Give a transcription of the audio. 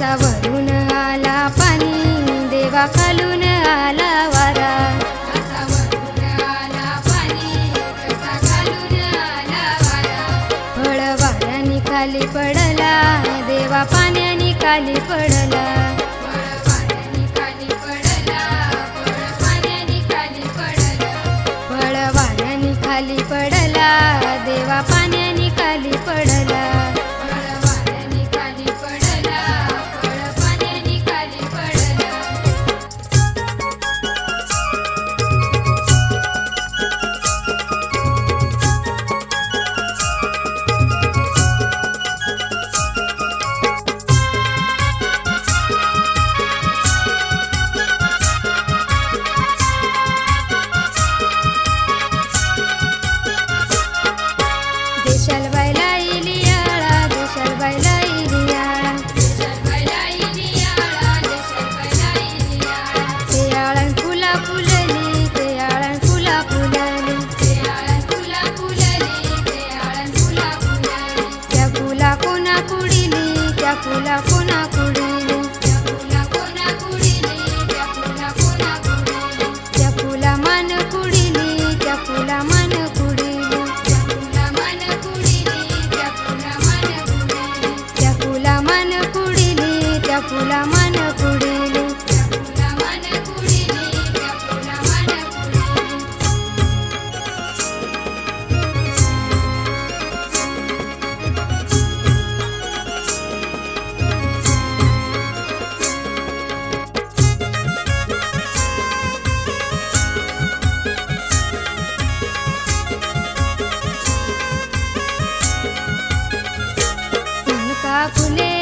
वरून आला पाणी देवा खालून आला वारा. आकाशावरून आला वारा. फळ खाली पडला देवा पाण्याने खाली पडला. खाली पडला Şelve खुले